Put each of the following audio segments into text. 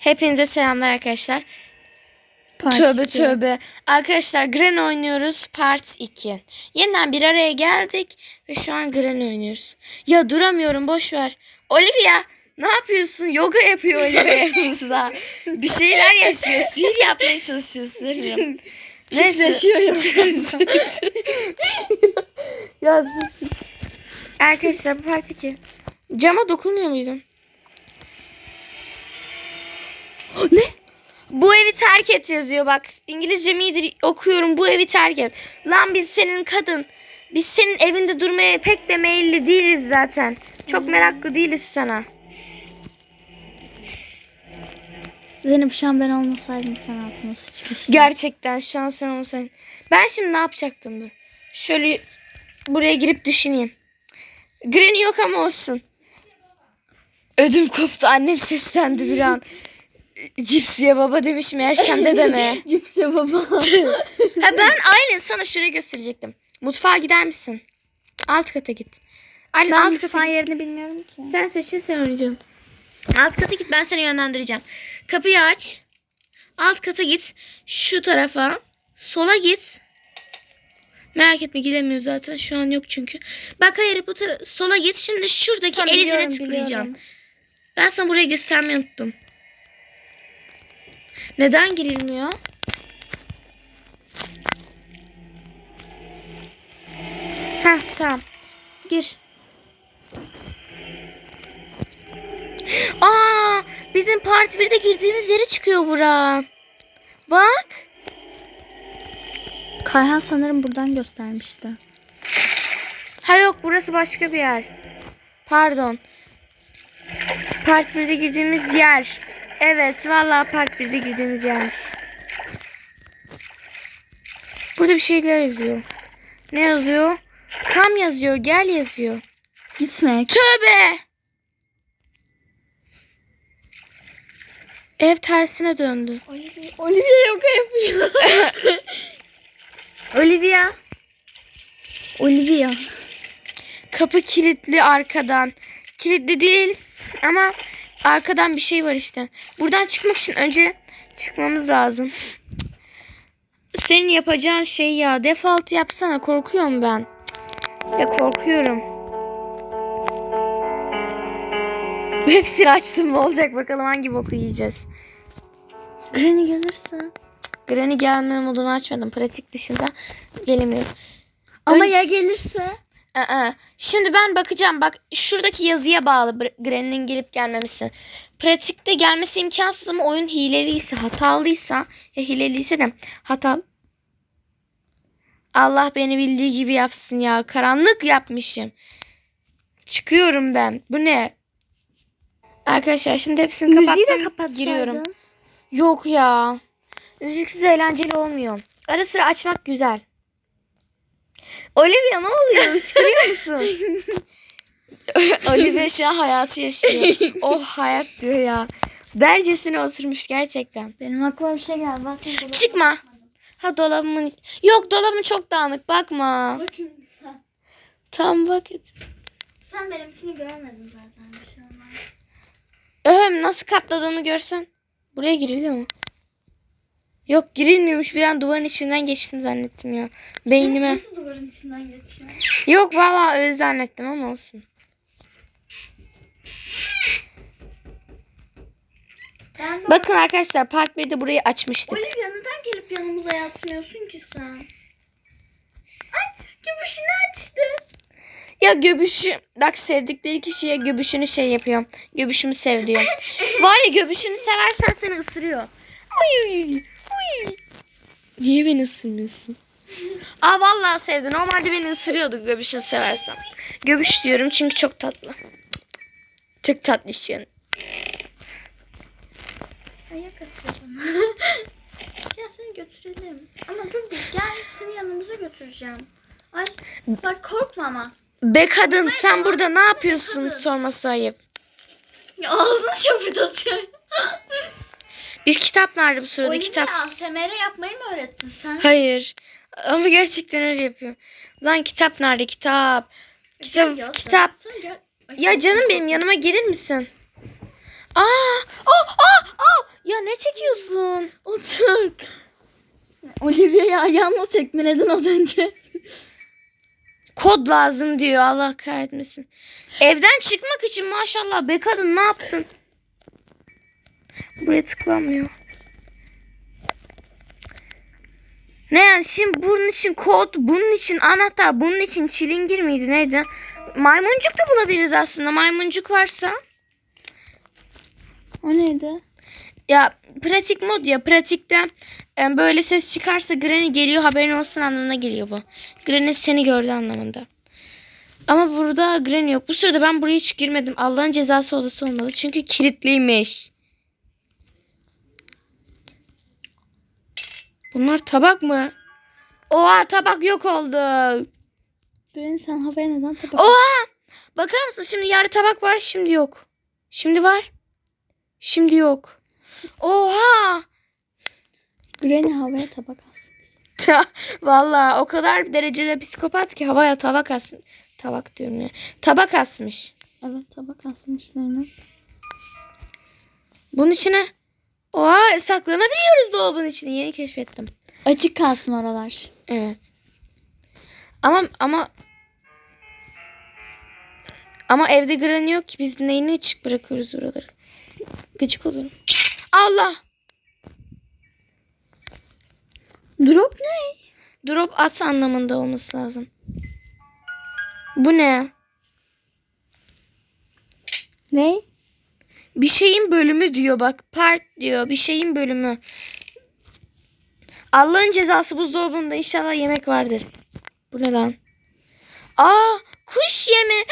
Hepinize selamlar arkadaşlar. Part tövbe iki. tövbe. Arkadaşlar Gren oynuyoruz part 2. Yeniden bir araya geldik ve şu an Gren oynuyoruz. Ya duramıyorum boş ver. Olivia ne yapıyorsun? Yoga yapıyor Olivia yanımızda. bir şeyler yaşıyor. Sihir yapmaya çalışıyor sanırım. Çiftleşiyor ya. ya. Arkadaşlar bu part 2. Cama dokunmuyor muydum? ne? Bu evi terk et yazıyor bak. İngilizce iyidir okuyorum. Bu evi terk et. Lan biz senin kadın. Biz senin evinde durmaya pek de meyilli değiliz zaten. Çok meraklı değiliz sana. Zeynep şu an ben olmasaydım sen altına sıçmıştın. Gerçekten şansın olsan. Ben şimdi ne yapacaktım dur. Şöyle buraya girip düşüneyim. Granny yok ama olsun. Ödüm koptu. Annem seslendi bir an. Cipsiye baba demiş meğersem de deme. Cipse baba. Ha ben Aylin sana şurayı gösterecektim. Mutfağa gider misin? Alt kata git. Aylin ben alt kata git. yerini bilmiyorum ki. Sen seçirsen oynayacağım. Alt kata git ben seni yönlendireceğim. Kapıyı aç. Alt kata git. Şu tarafa. Sola git. Merak etme gidemiyor zaten. Şu an yok çünkü. Bak hayır bu tarafa. Sola git. Şimdi şuradaki Tamam, el izine biliyorum, tıklayacağım. biliyorum. Ben sana burayı göstermeyi unuttum. Neden girilmiyor? Heh tamam. Gir. Aa, bizim part 1'de girdiğimiz yere çıkıyor bura. Bak. Kayhan sanırım buradan göstermişti. Ha yok burası başka bir yer. Pardon. Part 1'de girdiğimiz yer. Evet vallahi part 1'de girdiğimiz yermiş. Burada bir şeyler yazıyor. Ne yazıyor? Kam yazıyor, gel yazıyor. Gitme. Tövbe! Ev tersine döndü. Olivia yoga yapıyor. Olivia. Olivia. Kapı kilitli arkadan. Kilitli değil ama arkadan bir şey var işte. Buradan çıkmak için önce çıkmamız lazım. Senin yapacağın şey ya. Default yapsana. Korkuyorum ben. Ya korkuyorum. Hepsini açtım ne olacak bakalım hangi boku yiyeceğiz. Granny gelirse. Granny gelme modunu açmadım. Pratik dışında gelemiyor. Ama Ön- ya gelirse? Aa, Şimdi ben bakacağım. Bak şuradaki yazıya bağlı Granny'nin gelip gelmemesi. Pratikte gelmesi imkansız ama oyun hileliyse, hatalıysa ya hileliyse de hatalı. Allah beni bildiği gibi yapsın ya. Karanlık yapmışım. Çıkıyorum ben. Bu ne? Arkadaşlar şimdi hepsini Müziği kapattım. de kapatsaydın. Giriyorum. Yok ya. Müziksiz eğlenceli olmuyor. Ara sıra açmak güzel. Olivia ne oluyor? Hıçkırıyor musun? Olivia şu an hayatı yaşıyor. oh hayat diyor ya. Dercesine oturmuş gerçekten. Benim aklıma bir şey geldi. Bak Çıkma. Ha dolabımın... Yok dolabım çok dağınık bakma. Bakayım sen. Tam bak. Sen benimkini görmedin zaten. Bir şey olmaz. Öhüm nasıl katladığımı görsen. Buraya giriliyor mu? Yok girilmiyormuş. Bir an duvarın içinden geçtim zannettim ya. Beynime. Nasıl duvarın içinden geçiyor? Yok valla öyle zannettim ama olsun. Ben Bakın arkadaşlar part 1'de burayı açmıştık. Olivia neden gelip yanımıza yatmıyorsun ki sen? Ay göbüşünü açtı. Ya göbüşü bak sevdikleri kişiye göbüşünü şey yapıyor. Göbüşümü sev diyor. Var ya göbüşünü seversen seni ısırıyor. Uy. Niye beni ısırmıyorsun? Aa vallahi sevdi. Normalde beni ısırıyordu göbüşünü seversem. Göbüş diyorum çünkü çok tatlı. Çok tatlı işin. Ayak atıyor gel seni götürelim. Ama dur bir gel seni yanımıza götüreceğim. Ay bak korkma ama. Be kadın sen burada ne yapıyorsun sorması ayıp. Ya ağzını şapırdatıyor. Bir kitap nerede bu sırada Olivia kitap? ASMR yapmayı mı öğrettin sen? Hayır. Ama gerçekten öyle yapıyorum. Lan kitap nerede kitap? Gel Kitap ya kitap. Gel. Ya canım benim yanıma gelir misin? Aa, aa, aa, aa. Ya ne çekiyorsun? Otur. Olivia'yı ayağımla tekmeledin az önce. Kod lazım diyor Allah kahretmesin. Evden çıkmak için maşallah be kadın ne yaptın? Buraya tıklanmıyor. Ne yani şimdi bunun için kod, bunun için anahtar, bunun için çilingir miydi neydi? Maymuncuk da bulabiliriz aslında. Maymuncuk varsa. O neydi? Ya pratik mod ya pratikte e, böyle ses çıkarsa Granny geliyor haberin olsun anlamına geliyor bu. Granny seni gördü anlamında. Ama burada Granny yok. Bu sırada ben buraya hiç girmedim. Allah'ın cezası odası olmalı. Çünkü kilitliymiş. Bunlar tabak mı? Oha tabak yok oldu. Granny sen havaya neden tabak Oha! Bakar mısın şimdi yarı tabak var şimdi yok. Şimdi var. Şimdi yok. Oha! Granny havaya tabak alsın. Vallahi o kadar derecede psikopat ki havaya tabak as tabak diyorum ya. Tabak asmış. Evet tabak asmış Zeynep. Bunun içine Oha saklanabiliyoruz dolabın içine. Yeni keşfettim. Açık kalsın oralar. Evet. Ama ama ama evde Granny yok ki biz neyini açık bırakıyoruz oraları. Gıcık olurum. Allah! Drop ne? Drop at anlamında olması lazım. Bu ne? Ne? Bir şeyin bölümü diyor bak. Part diyor. Bir şeyin bölümü. Allah'ın cezası buzdolabında inşallah yemek vardır. Bu ne lan? Aa kuş yemi.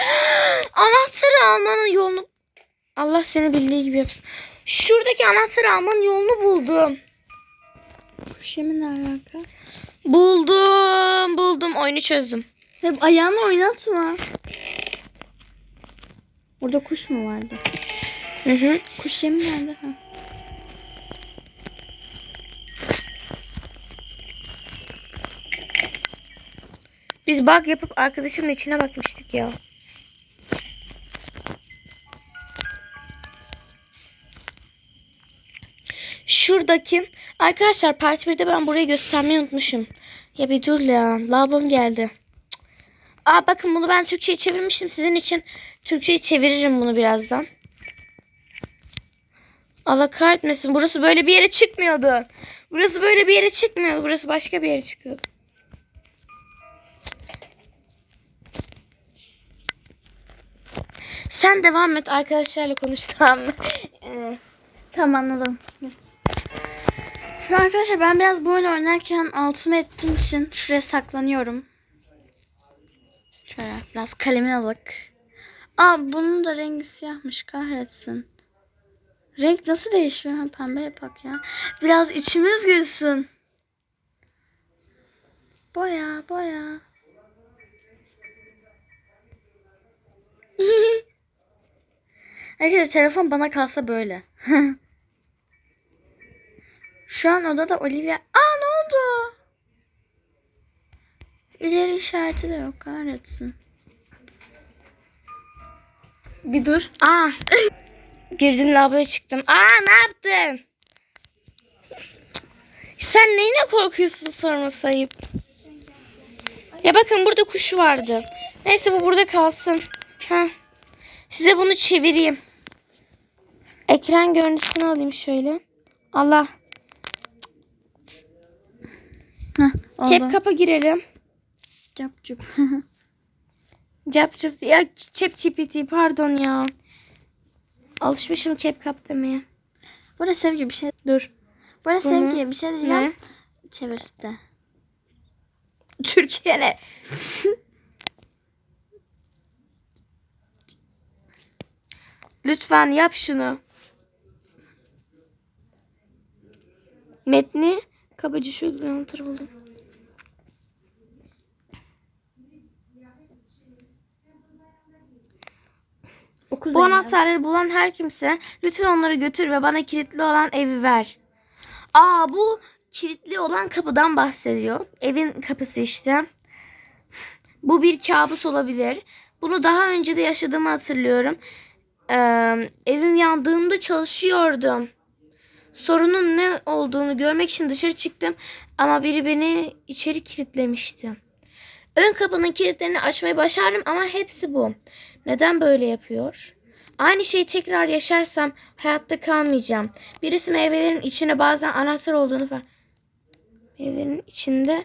Anahtarı almanın yolunu. Allah seni bildiği gibi yapsın. Şuradaki anahtarı almanın yolunu buldum. Kuş yemin alaka? Buldum. Buldum. Oyunu çözdüm. Hep ayağını oynatma. Burada kuş mu vardı? Hı hı. Kuş yemin nerede? Ha. Biz bug yapıp arkadaşımın içine bakmıştık ya. Şuradaki arkadaşlar part 1'de ben burayı göstermeyi unutmuşum. Ya bir dur ya. Labım geldi. Aa bakın bunu ben Türkçe'ye çevirmiştim. Sizin için Türkçe'ye çeviririm bunu birazdan. Allah kahretmesin. Burası böyle bir yere çıkmıyordu. Burası böyle bir yere çıkmıyordu. Burası başka bir yere çıkıyordu. Sen devam et arkadaşlarla konuş tamam mı? Ee, Tamam anladım. Şimdi arkadaşlar ben biraz bu oyunu oynarken altımı ettiğim için şuraya saklanıyorum. Şöyle biraz kalemi alık. Aa bunun da rengi siyahmış kahretsin. Renk nasıl değişiyor? Ha, pembe yapak ya. Biraz içimiz gülsün. Boya boya. Arkadaşlar telefon bana kalsa böyle. Şu an odada Olivia... Aa ne oldu? İleri işareti de yok kahretsin. bir dur. Aa. Girdim lavaboya çıktım. Aa ne yaptın? Sen neyine korkuyorsun sorması ayıp. Ya bakın burada kuş vardı. Neyse bu burada kalsın. Ha. Size bunu çevireyim. Ekran görüntüsünü alayım şöyle. Allah. Heh. Kep kapa girelim. Cap cup. Cap cap ya çep çipiti pardon ya. Alışmışım kap demeye. Burada sevgi bir şey. Dur. Bu ne? sevgi bir şey diyeceğim. Ne? Çevir de. Türkiye ne? Lütfen yap şunu. Metni kabaca şu anahtarı buldum. Oku Bu anahtarları bulan her kimse lütfen onları götür ve bana kilitli olan evi ver. Aa bu kilitli olan kapıdan bahsediyor. Evin kapısı işte. Bu bir kabus olabilir. Bunu daha önce de yaşadığımı hatırlıyorum. Eee, evim yandığında çalışıyordum. Sorunun ne olduğunu görmek için dışarı çıktım ama biri beni içeri kilitlemişti. Ön kapının kilitlerini açmayı başardım ama hepsi bu. Neden böyle yapıyor? Aynı şeyi tekrar yaşarsam hayatta kalmayacağım. Birisi meyvelerin içine bazen anahtar olduğunu Meyvelerin içinde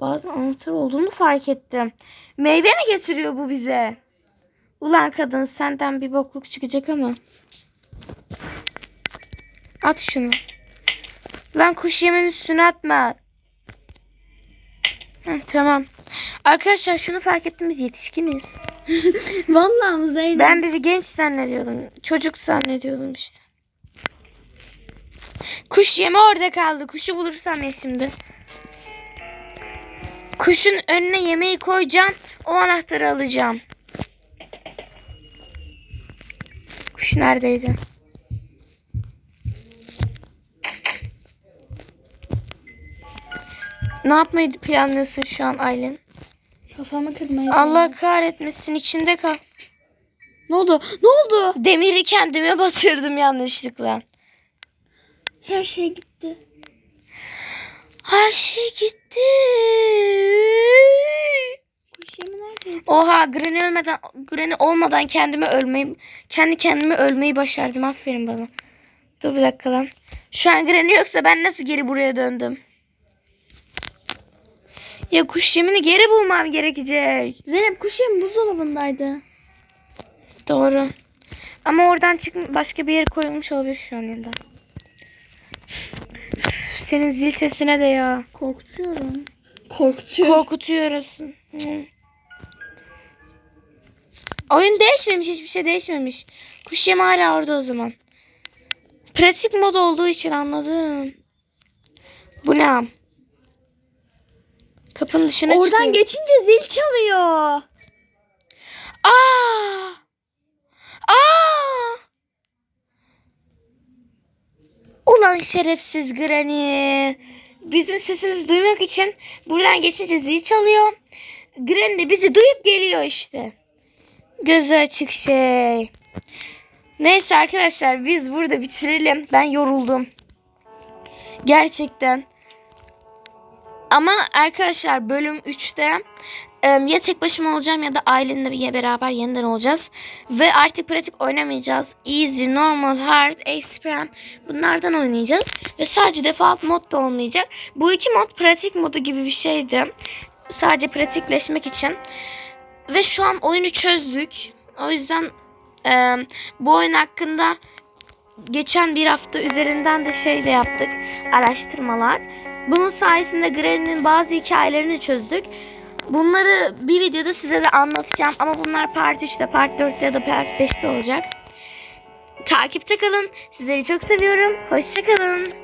bazı anahtar olduğunu fark ettim. Meyve mi getiriyor bu bize? Ulan kadın senden bir bokluk çıkacak ama. At şunu. Lan kuş yemin üstüne atma. Hı, tamam. Arkadaşlar şunu fark ettim biz yetişkiniz. Vallahi mı Zeynep? Ben bizi genç zannediyordum. Çocuk zannediyordum işte. Kuş yeme orada kaldı. Kuşu bulursam ya şimdi. Kuşun önüne yemeği koyacağım. O anahtarı alacağım. Kuş neredeydi? Ne yapmayı planlıyorsun şu an Aylin? Kafamı kırmayı. Allah kahretmesin içinde kal. Ne oldu? Ne oldu? Demiri kendime batırdım yanlışlıkla. Her şey gitti. Her şey gitti. Kuş yemi neredeydi? Oha Granny ölmeden Granny olmadan kendime ölmeyi kendi kendime ölmeyi başardım. Aferin bana. Dur bir dakika lan. Şu an Granny yoksa ben nasıl geri buraya döndüm? Ya kuş yemini geri bulmam gerekecek. Zeynep kuş yemi buzdolabındaydı. Doğru. Ama oradan çık başka bir yere koyulmuş olabilir şu an yeniden. Senin zil sesine de ya. Korkutuyorum. Korkutuyorum. Korkutuyoruz. Hı. Oyun değişmemiş. Hiçbir şey değişmemiş. Kuş yemi hala orada o zaman. Pratik mod olduğu için anladım. Bu ne? Kapının dışına Oradan çıkıyor. geçince zil çalıyor. Aa! Aa! Ulan şerefsiz Granny. Bizim sesimizi duymak için buradan geçince zil çalıyor. Granny de bizi duyup geliyor işte. Gözü açık şey. Neyse arkadaşlar biz burada bitirelim. Ben yoruldum. Gerçekten. Ama arkadaşlar bölüm 3'te e, ya tek başıma olacağım ya da ailenle bir beraber yeniden olacağız. Ve artık pratik oynamayacağız. Easy, normal, hard, extreme bunlardan oynayacağız. Ve sadece default mod da olmayacak. Bu iki mod pratik modu gibi bir şeydi. Sadece pratikleşmek için. Ve şu an oyunu çözdük. O yüzden e, bu oyun hakkında geçen bir hafta üzerinden de şey de yaptık. Araştırmalar. Bunun sayesinde Granny'nin bazı hikayelerini çözdük. Bunları bir videoda size de anlatacağım ama bunlar part 3'te, part 4'te ya da part 5'te olacak. Takipte kalın. Sizleri çok seviyorum. Hoşçakalın.